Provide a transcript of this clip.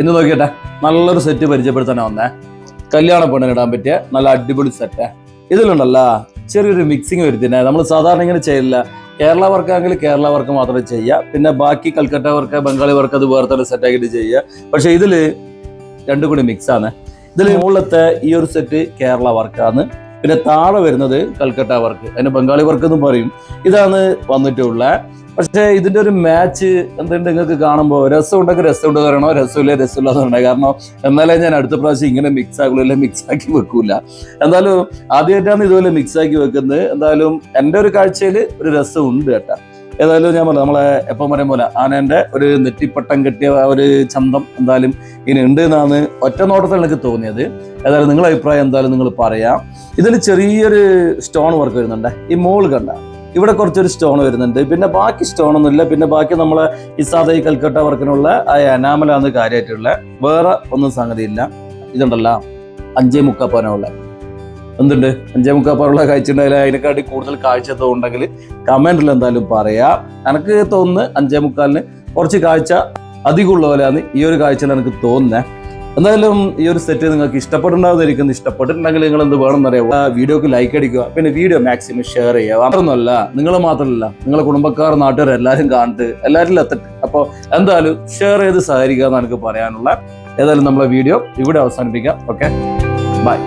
ഇന്ന് നോക്കിയട്ടെ നല്ലൊരു സെറ്റ് പരിചയപ്പെടുത്താനാ വന്നേ. കല്യാണ പെണ്ണിന് ഇടാൻ പറ്റിയ നല്ല അടിപൊളി സെറ്റ് ഇതിലുണ്ടല്ല ചെറിയൊരു മിക്സിങ് വരുത്തിനെ. നമ്മൾ സാധാരണ ഇങ്ങനെ ചെയ്യില്ല കേരള വർക്ക് ആണെങ്കിൽ കേരള വർക്ക് മാത്രമേ ചെയ്യുക. പിന്നെ ബാക്കി കൽക്കട്ട വർക്ക് ബംഗാളി വർക്ക് അത് വേറെ തന്നെ സെറ്റാക്കിയിട്ട് ചെയ്യുക. പക്ഷെ ഇതിൽ രണ്ടും കൂടി മിക്സ് ആണ്. ഇതിൽ മുകളിലത്തെ ഈ ഒരു സെറ്റ് കേരള വർക്കാണ്. പിന്നെ താഴെ വരുന്നത് കൽക്കട്ട വർക്ക്. അതിന് ബംഗാളി വർക്ക് എന്നും പറയും. ഇതാണ് വന്നിട്ടുള്ള പക്ഷേ ഇതിന്റെ ഒരു മാച്ച് എന്തുണ്ട് നിങ്ങൾക്ക് കാണുമ്പോൾ രസം ഉണ്ടെങ്കിൽ രസം ഉണ്ട് പറയണോ? രസമില്ല രസമില്ല എന്ന് പറയണോ. കാരണം എന്നാലേ ഞാൻ അടുത്ത പ്രാവശ്യം ഇങ്ങനെ മിക്സ് ആക്കുള്ളൂ അല്ലെങ്കിൽ മിക്സ് ആക്കി വെക്കൂല. എന്തായാലും ആദ്യമായിട്ടാണ് ഇതുപോലെ മിക്സ് ആക്കി വെക്കുന്നത്. എന്തായാലും എന്റെ ഒരു കാഴ്ചയിൽ ഒരു രസം ഉണ്ട് കേട്ടാ. ഏതായാലും ഞാൻ പറഞ്ഞു നമ്മളെ എപ്പം പറയും പോലെ ആനേന്റെ ഒരു നെറ്റിപ്പട്ടം കെട്ടിയ ഒരു ചന്തം എന്തായാലും ഇനി ഉണ്ട് എന്നാണ് ഒറ്റ നോട്ടത്തിൽ എനിക്ക് തോന്നിയത്. ഏതായാലും നിങ്ങളുടെ അഭിപ്രായം എന്തായാലും നിങ്ങൾ പറയാം. ഇതിൽ ചെറിയൊരു സ്റ്റോൺ വർക്ക് വരുന്നുണ്ട്. ഈ മോൾ കണ്ട. ഇവിടെ കുറച്ചൊരു സ്റ്റോൺ വരുന്നുണ്ട്. പിന്നെ ബാക്കി സ്റ്റോൺ ഒന്നുമില്ല. പിന്നെ ബാക്കി നമ്മൾ ഇസാദൈ കൽക്കട്ട വർക്കിനുള്ള ആ അനാമലാണ് കാര്യമായിട്ടുള്ള വേറെ ഒന്നും സംഗതിയില്ല. ഇതുണ്ടല്ലോ. അഞ്ചേ മുക്കാപ്പാനുള്ള എന്തുണ്ട്? അഞ്ചേ മുക്കാപ്പാനുള്ള കഴിച്ചിട്ടുണ്ടെങ്കിൽ അതിനെക്കാട്ടി കൂടുതൽ കാഴ്ച തോന്നുണ്ടെങ്കിൽ കമന്റിൽ എന്തായാലും പറയാം. എനിക്ക് തോന്നുന്നു അഞ്ചേ മുക്കാലിന് കുറച്ച് കാഴ്ച അധികമുള്ള പോലെയാണ് ഈ ഒരു കാഴ്ചയിൽ എനിക്ക് തോന്നുന്നത് എന്തായാലും ഈ ഒരു സെറ്റ് നിങ്ങൾക്ക് ഇഷ്ടപ്പെട്ടുണ്ടാവുന്നതായിരിക്കും ഇഷ്ടപ്പെട്ടിട്ടുണ്ടെങ്കിൽ നിങ്ങൾ എന്ത് വേണം അറിയാം ആ വീഡിയോക്ക് ലൈക്ക് അടിക്കുക. പിന്നെ വീഡിയോ മാക്സിമം ഷെയർ ചെയ്യുക. മാത്രമൊന്നുമല്ല നിങ്ങൾ മാത്രമല്ല നിങ്ങളെ കുടുംബക്കാർ നാട്ടുകാർ എല്ലാവരും കാണിട്ട് എല്ലാവരും എത്തട്ടെ. അപ്പോൾ എന്തായാലും ഷെയർ ചെയ്ത് സഹകരിക്കുക എന്നാണ് എനിക്ക് പറയാനുള്ള ഏതായാലും നമ്മളെ വീഡിയോ ഇവിടെ അവസാനിപ്പിക്കാം. Okay bye